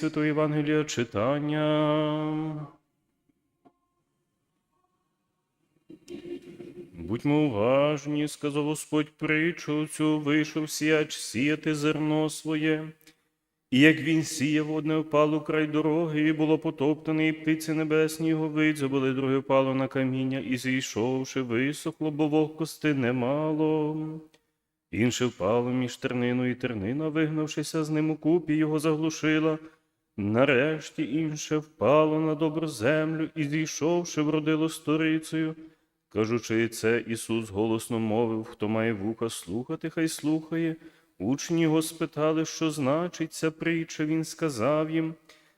Святого Євангелія читання. Будьмо уважні, сказав Господь притчу цю, вийшов сіяч сіяти зерно своє. І як він сіяв, одне впало край дороги, і було потоптане, і птиці небесні його видзобили, друге впало на каміння, і зійшовши, висохло, бо вогкости немало. Інше впало між тернину і тернина, вигнавшися з ним у купі, його заглушила. Нарешті інше впало на добру землю і, зійшовши, вродило сторицею. Кажучи це, Ісус голосно мовив, хто має вуха слухати, хай слухає. Учні його спитали, що значить ця притча. Він сказав їм,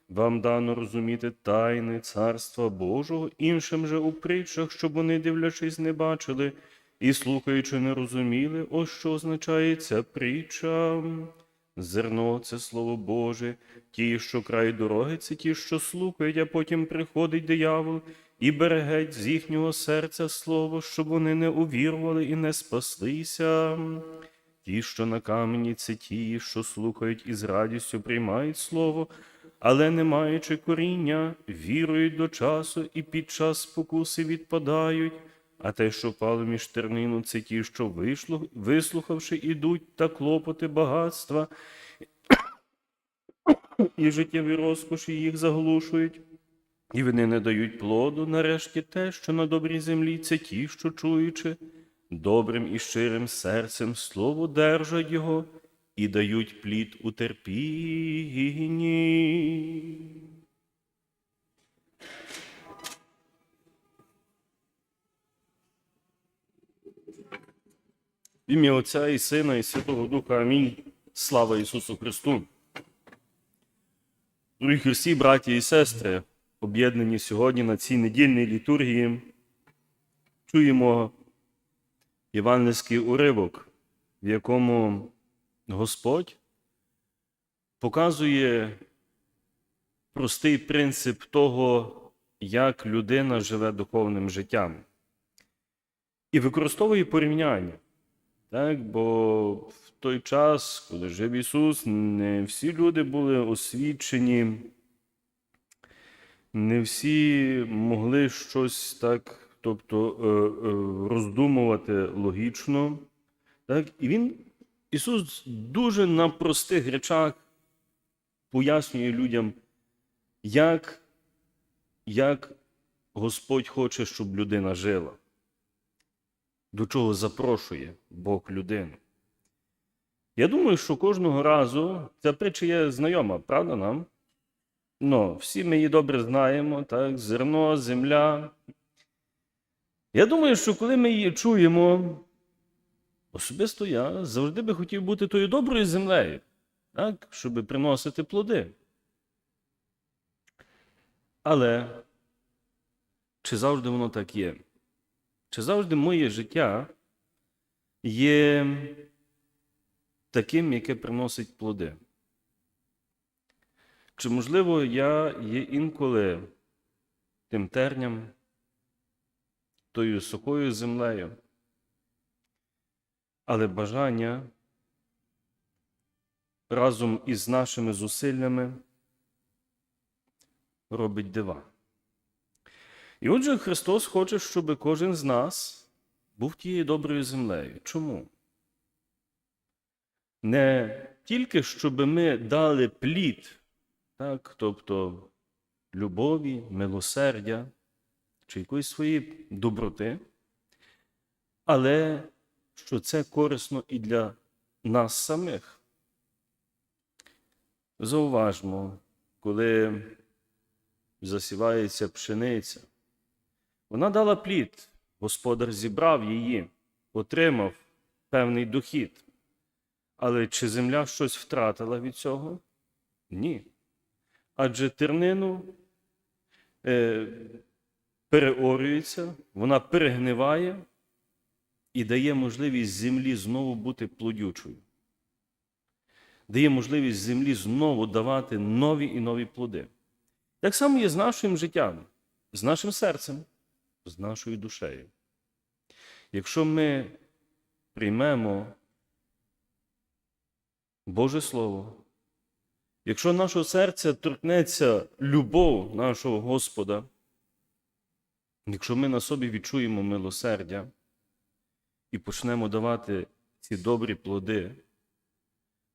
вам дано розуміти тайни Царства Божого, іншим же у притчах, щоб вони, дивлячись, не бачили, і слухаючи, не розуміли, ось що означає ця притча. Зерно це слово Боже, ті, що край дороги, це ті, що слухають, а потім приходить диявол і бере геть з їхнього серця слово, щоб вони не увірували і не спаслися. Ті, що на камені, це ті, що слухають і з радістю приймають слово, але не маючи коріння, вірують до часу і під час спокуси відпадають. А те, що впало між тернину, це ті, що вийшло, вислухавши, ідуть та клопоти багатства, і життєві розкоші їх заглушують. І вони не дають плоду, нарешті те, що на добрій землі, це ті, що чуючи, добрим і щирим серцем слово держать його і дають плід у терпінні. В ім'я Отця і Сина, і Святого Духа. Амінь. Слава Ісусу Христу. Дорогі Христі, браті і сестри, об'єднані сьогодні на цій недільній літургії, чуємо євангельський уривок, в якому Господь показує простий принцип того, як людина живе духовним життям. І використовує порівняння. Так, бо в той час, коли жив Ісус, не всі люди були освічені, не всі могли щось так, тобто е, е, роздумувати логічно. Так? І він, Ісус дуже на простих речах пояснює людям, як, як Господь хоче, щоб людина жила до чого запрошує Бог людину. Я думаю, що кожного разу ця притча є знайома, правда нам? Ну, всі ми її добре знаємо, так, зерно, земля. Я думаю, що коли ми її чуємо, особисто я завжди би хотів бути тою доброю землею, так, щоб приносити плоди. Але чи завжди воно так є? Чи завжди моє життя є таким, яке приносить плоди? Чи, можливо, я є інколи тим терням, тою сухою землею, але бажання разом із нашими зусиллями робить дива. І отже, Христос хоче, щоб кожен з нас був тією доброю землею. Чому? Не тільки щоб ми дали плід, так, тобто любові, милосердя чи якоїсь своєї доброти, але що це корисно і для нас самих. Зауважмо, коли засівається пшениця. Вона дала плід, господар зібрав її, отримав певний дохід. Але чи земля щось втратила від цього? Ні. Адже тернину е, переорюється, вона перегниває і дає можливість землі знову бути плодючою. Дає можливість землі знову давати нові і нові плоди. Так само є з нашим життям, з нашим серцем з нашою душею. Якщо ми приймемо Боже Слово, Якщо нашого серця торкнеться любов нашого Господа, якщо ми на собі відчуємо милосердя і почнемо давати ці добрі плоди,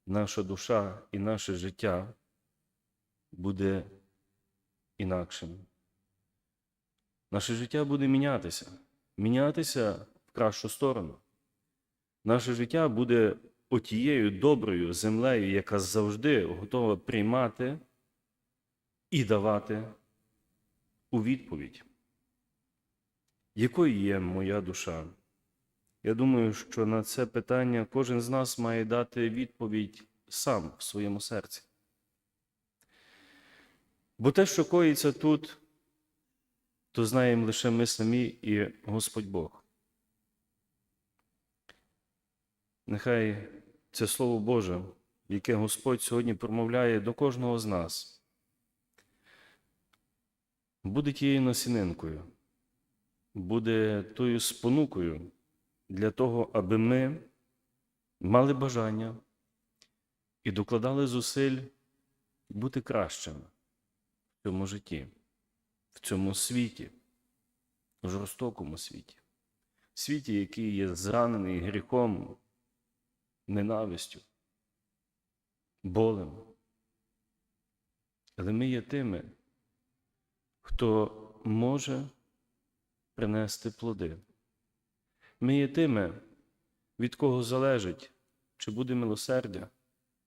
наша душа і наше життя буде інакшим. Наше життя буде мінятися, мінятися в кращу сторону. Наше життя буде отією доброю землею, яка завжди готова приймати і давати у відповідь. Якою є моя душа? Я думаю, що на це питання кожен з нас має дати відповідь сам в своєму серці. Бо те, що коїться тут, то знаємо лише ми самі і Господь Бог. Нехай це Слово Боже, яке Господь сьогодні промовляє до кожного з нас, буде тією насінинкою, буде тою спонукою для того, аби ми мали бажання і докладали зусиль бути кращими в цьому житті, в цьому світі, в жорстокому світі, світі, який є зранений гріхом, ненавистю, болем. Але ми є тими, хто може принести плоди. Ми є тими, від кого залежить, чи буде милосердя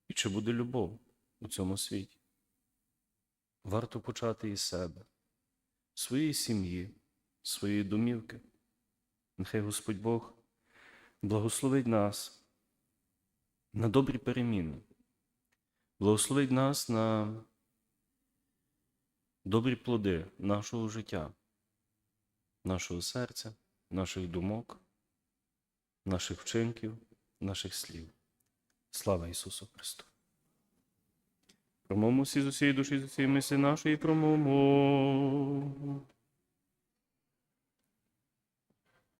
і чи буде любов у цьому світі. Варто почати із себе, своєї сім'ї, своєї домівки. Нехай Господь Бог благословить нас на добрі переміни, благословить нас на добрі плоди нашого життя, нашого серця, наших думок, наших вчинків, наших слів. Слава Ісусу Христу! Промовмо всі з усієї душі, з усієї мислі нашої, промовмо.